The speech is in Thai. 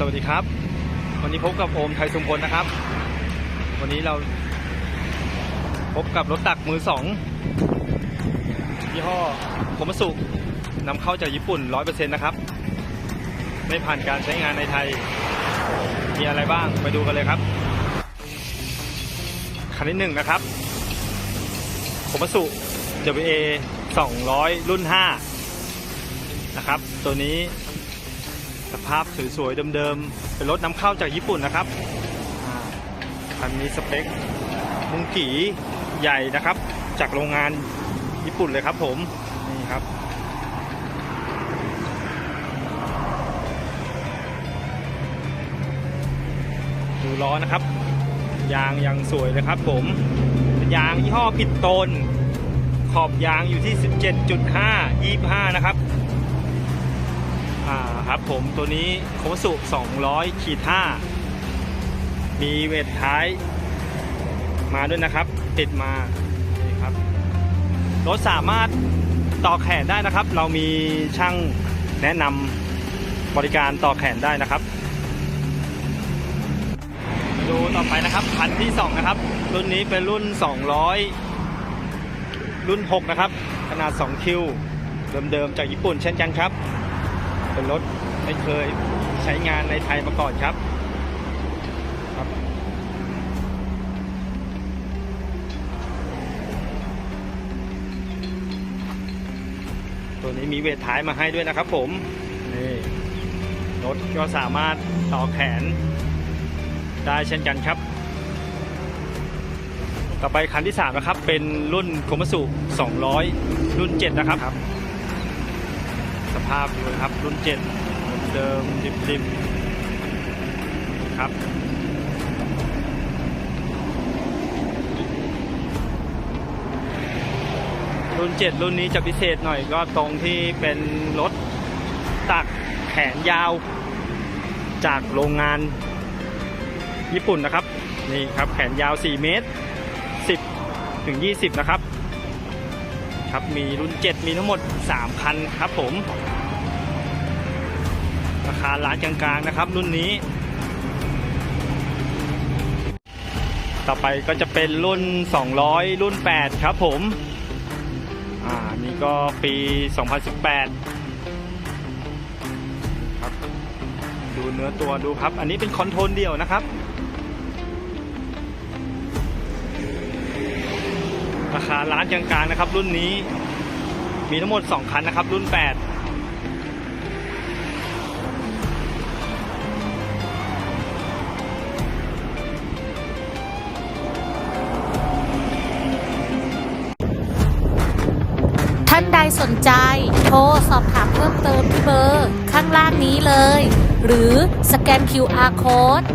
สวัสดีครับ วันนี้พบกับโอมไทยสมพลนะครับ วันนี้เราพบกับรถตักมือสองยี่ห้อโคมัสุนำเข้าจากญี่ปุ่น 100%นะครับ ไม่ผ่านการใช้งานในไทย มีอะไรบ้างไปดูกันเลยครับ คันที่หนึ่งนะครับโคมัสุ WA 200 รุ่น 5 นะครับ ตัวนี้ สภาพสวยๆเดิมๆเป็นรถนำเข้าจากญี่ปุ่นนะครับคันนี้สเปคมุงกีใหญ่นะครับ จากโรงงานญี่ปุ่นเลยครับผมนี่ครับดูล้อนะครับ ยางยังสวยเลยครับผมเป็นยางยี่ห้อปิดโตน ขอบยางอยู่ที่ 17.5 25 นะครับ อ่าครับผมตัวนี้โคสุ200ขีด5มีเวทท้าย มาด้วยนะครับ ติดมานี่ครับรถสามารถต่อแขนได้นะครับ เรามีช่างแนะนำบริการต่อแขนได้นะครับ ดูต่อไปนะครับคันที่ 2 นะครับ รุ่นนี้เป็นรุ่น 200 รุ่น 6 นะครับ ขนาด 2 คิวเดิมๆจากญี่ปุ่นเช่นกันครับ เป็นรถไม่เคยใช้งานในไทยมาก่อนครับครับตัวนี้มีเวทท้ายมาให้ด้วยนะครับผมนี่รถก็สามารถต่อแขนได้เช่นกันครับ ต่อไปคันที่ 3 นะครับ เป็นรุ่นโคมัสุ200 รุ่น 7 นะครับ ภาพดูนะครับ รุ่น7เดิมดิบดิบครับรุ่น7รุ่นนี้จะพิเศษหน่อยก็ตรงที่เป็นรถตักแขนยาว จากโรงงานญี่ปุ่นนะครับ นี่ครับแขนยาว 4 เมตร 10 ถึง 20 นะครับ ครับ มีรุ่น 7 มีทั้งหมด 3 คันครับผม ราคาร้านกลางๆนะครับ รุ่นนี้ ต่อไปก็จะเป็นรุ่น 200 รุ่น 8 ครับผม อ่า นี่ก็ปี 2018 ครับ ดูเนื้อตัวดูครับ อันนี้เป็นคอนโทรลเดียวนะครับ ราคาร้านกลางๆนะครับ รุ่นนี้ มีทั้งหมด 2 คันนะครับ รุ่น8ท่านใดสนใจ โทรสอบถามเพิ่มเติมที่เบอร์ ข้างล่างนี้เลย หรือสแกน QR Code